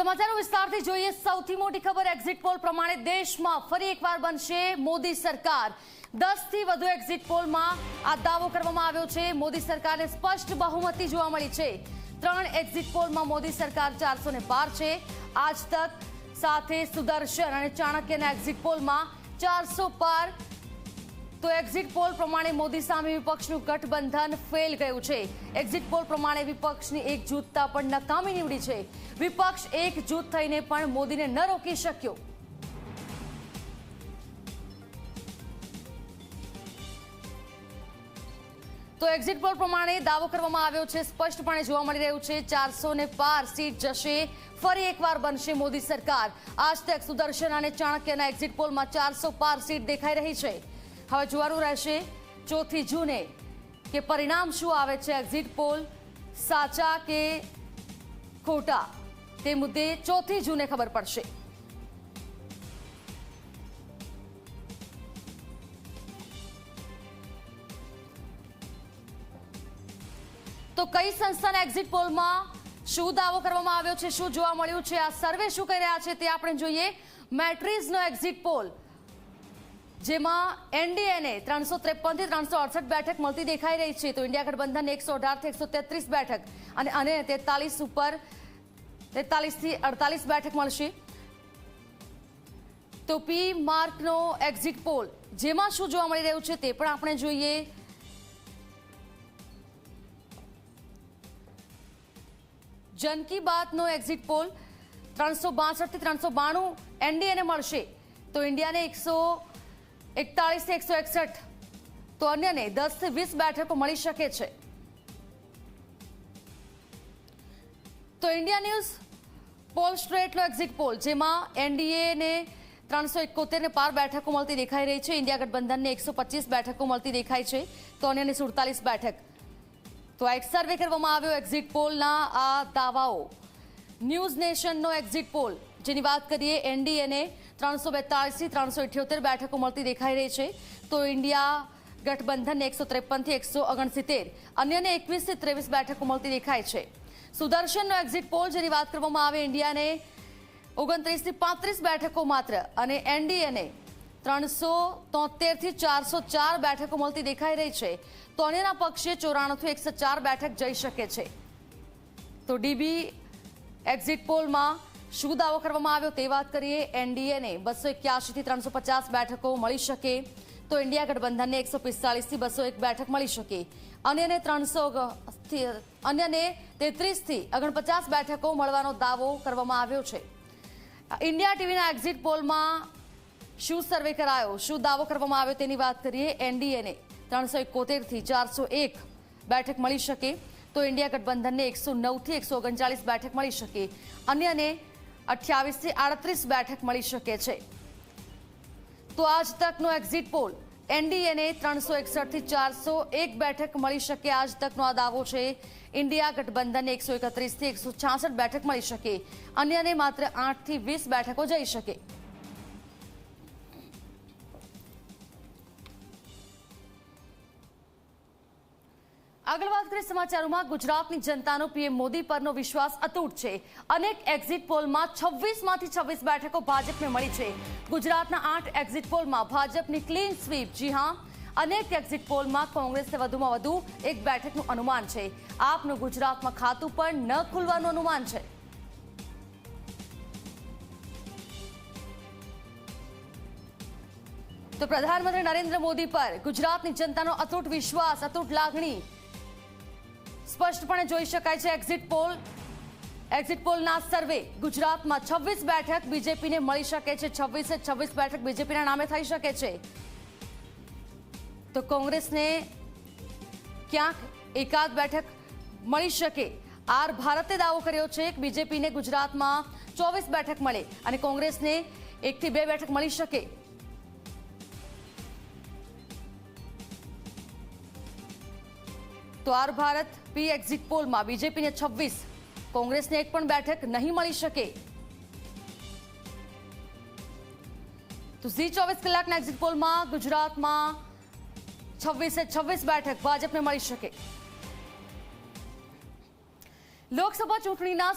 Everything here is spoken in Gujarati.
સમાચારો વિસ્તારથી જોઈએ, સૌથી મોટી ખબર એક્ઝિટ પોલ પ્રમાણે દેશમાં ફરી એકવાર બનશે મોદી સરકાર. દસથી વધુ એક્ઝિટ પોલમાં આ દાવો કરવામાં આવ્યો છે. મોદી સરકારને સ્પષ્ટ બહુમતી જોવા મળી છે. ત્રણ એક્ઝિટ પોલમાં મોદી સરકાર ચારસો છે. આજ તક સાથે સુદર્શન અને ચાણક્યના એક્ઝિટ પોલમાં ચારસો પાર તો એક્ઝિટ પોલ પ્રમાણે મોદી સામે વિપક્ષનું ગઠબંધન ફેલ ગયું છે. એક્ઝિટ પોલ પ્રમાણે વિપક્ષની એકજૂથતા પણ નકામી નીવડી છે. વિપક્ષ એકજૂથ થઈને પણ મોદીને ન રોકી શક્યો. તો એક્ઝિટ પોલ પ્રમાણે દાવો કરવામાં આવ્યો છે. સ્પષ્ટપણે જોવા મળી રહ્યું છે, ચારસો ને પાર સીટ જશે. ફરી એકવાર બનશે મોદી સરકાર. આજ તક સુદર્શન અને ચાણક્યના એક્ઝિટ પોલમાં ચારસો પાર સીટ દેખાઈ રહી છે. હવે જોવાનું રહેશે ચોથી જૂને કે પરિણામ શું આવે છે એક્ઝિટ પોલ સાચા કે ખોટા? તે મુદ્દે ચોથી જૂને ખબર પડશે. તો કઈ સંસ્થાના એક્ઝિટ પોલમાં શું દાવો કરવામાં આવ્યો છે, શું જોવા મળ્યું છે, આ સર્વે શું કહી રહ્યા છે તે આપણે જોઈએ. મેટ્રિઝનો એક્ઝિટ પોલ જેમાં એનડીએને ત્રણસો ત્રેપનથી ત્રણસો અડસઠ બેઠક મળતી દેખાઈ રહી છે. તો ઇન્ડિયા ગઠબંધન એકસો અઢારથી એકસો તેત્રીસ બેઠક અને અને તેતાલીસ ઉપર તેતાલીસથી અડતાલીસ બેઠક મળશે. તો પી માર્કનો એક્ઝિટ પોલ જેમાં શું જોવા મળી રહ્યું છે તે પણ આપણે જોઈએ. જન કી બાતનો એક્ઝિટ પોલ ત્રણસો બાસઠથી ત્રણસો બાણું એનડીએને મળશે. તો ઇન્ડિયાને એકસો એકતાલીસથી એકસો એકસઠ. તો અન્યને દસથી વીસ બેઠકો મળી શકે છે. તો ઇન્ડિયા ન્યૂઝ પોલ સ્ટ્રેટનો એક્ઝિટ પોલ જેમાં એનડીએને ત્રણસો એકોતેરને પાર બેઠકો મળતી દેખાઈ રહી છે. ઇન્ડિયા ગઠબંધનને એકસો પચીસ બેઠકો મળતી દેખાય છે. તો અન્યને સુડતાલીસ બેઠક. તો આ એક સર્વે કરવામાં આવ્યો એક્ઝિટ પોલના આ દાવાઓ. ન્યૂઝ નેશનનો એક્ઝિટ પોલ જેની વાત કરીએ, એનડીએને ત્રણસો બેતાળીસથી ત્રણસો ઇઠ્યોતેર બેઠકો મળતી દેખાઈ રહી છે. તો ઇન્ડિયા ગઠબંધનને એકસો ત્રેપનથી એકસો ઓગણસિત્તેર, અન્યને એકવીસથી ત્રેવીસ બેઠકો મળતી દેખાય છે. સુદર્શનનો એક્ઝિટ પોલ જેની વાત કરવામાં આવે, ઇન્ડિયાને ઓગણત્રીસથી પાંત્રીસ બેઠકો માત્ર અને એનડીએને ત્રણસો તોતેરથી ચારસો ચાર બેઠકો મળતી દેખાઈ રહી છે. તો અન્યના પક્ષે ચોરાણુંથી એકસો ચાર બેઠક જઈ શકે છે. તો ડીબી એક્ઝિટ પોલમાં શું દાવો કરવામાં આવ્યો, તે વાત કરીએ, એનડીએને બસો એક્યાસીથી ત્રણસો પચાસ બેઠકો મળી શકે તો ઇન્ડિયા ગઠબંધનને એકસો પિસ્તાળીસથી બસો એક બેઠક મળી શકે. અન્યને ત્રણસો અન્યને તેત્રીસથી ઓગણપચાસ બેઠકો મળવાનો દાવો કરવામાં આવ્યો છે. ઇન્ડિયા ટીવીના એક્ઝિટ પોલમાં શું સર્વે કરાયો, શું દાવો કરવામાં આવ્યો તેની વાત કરીએ, એનડીએને ત્રણસો એકોતેરથી ચારસો એક બેઠક મળી શકે તો ઇન્ડિયા ગઠબંધનને એકસો નવથી એકસો ઓગણચાલીસ બેઠક મળી શકે. અન્યને અઠ્યાવીસથી આડત્રીસ બેઠક મળી શકે છે. તો આજ તકનો એક્ઝિટ પોલ એનડીએને ત્રણસો એકસઠથી ચારસો એક બેઠક મળી શકે. આજ તકનો આ દાવો છે. ઇન્ડિયા ગઠબંધનને એકસો એકત્રીસથી એકસો છાસઠ બેઠક મળી શકે. અન્યને માત્ર આઠથી વીસ બેઠકો જઈ શકે. આગળ વાત કરીએ સમાચારોમાં, ગુજરાતની જનતાનો પીએમ મોદી પરનો વિશ્વાસ અતૂટ છે. અનેક એક્ઝિટ પોલમાં છવ્વીસમાંથી છવ્વીસ બેઠકો ભાજપને મળી છે. ગુજરાતના આઠ એક્ઝિટ પોલમાં ભાજપની ક્લીન સ્વીપ જી હા, અનેક એક્ઝિટ પોલમાં કોંગ્રેસને વધુમાં વધુ એક બેઠકનું અનુમાન છે. આપનું ગુજરાતમાં ખાતું પણ ન ખુલવાનું અનુમાન છે. તો પ્રધાનમંત્રી નરેન્દ્ર મોદી પર ગુજરાતની જનતાનો અતૂટ વિશ્વાસ, અતૂટ લાગણી. સ્પષ્ટપણે જોઈ શકાય છે એક્ઝિટ પોલ એક્ઝિટ પોલના સર્વે ગુજરાતમાં છવ્વીસ બેઠક બીજેપીને મળી શકે છે. છવ્વીસે છવ્વીસ બેઠક બીજેપીના નામે થઈ શકે છે. તો કોંગ્રેસને ક્યાંક એકાદ બેઠક મળી શકે? આર ભારતે દાવો કર્યો છે કે બીજેપીને ગુજરાતમાં ચોવીસ બેઠક મળે અને કોંગ્રેસને એકથી બે બેઠક મળી શકે. તો ભારત પી એક્ઝિટ પોલમાં બીજેપીને છવ્વીસ. કોંગ્રેસને એક પણ બેઠક નહીં મળી શકે. તો ઝી ચોવીસ કલાકના એક્ઝિટ પોલમાં ગુજરાતમાં છવ્વીસે છવ્વીસ બેઠક ભાજપને મળી શકે. લોકસભા ચૂંટણીના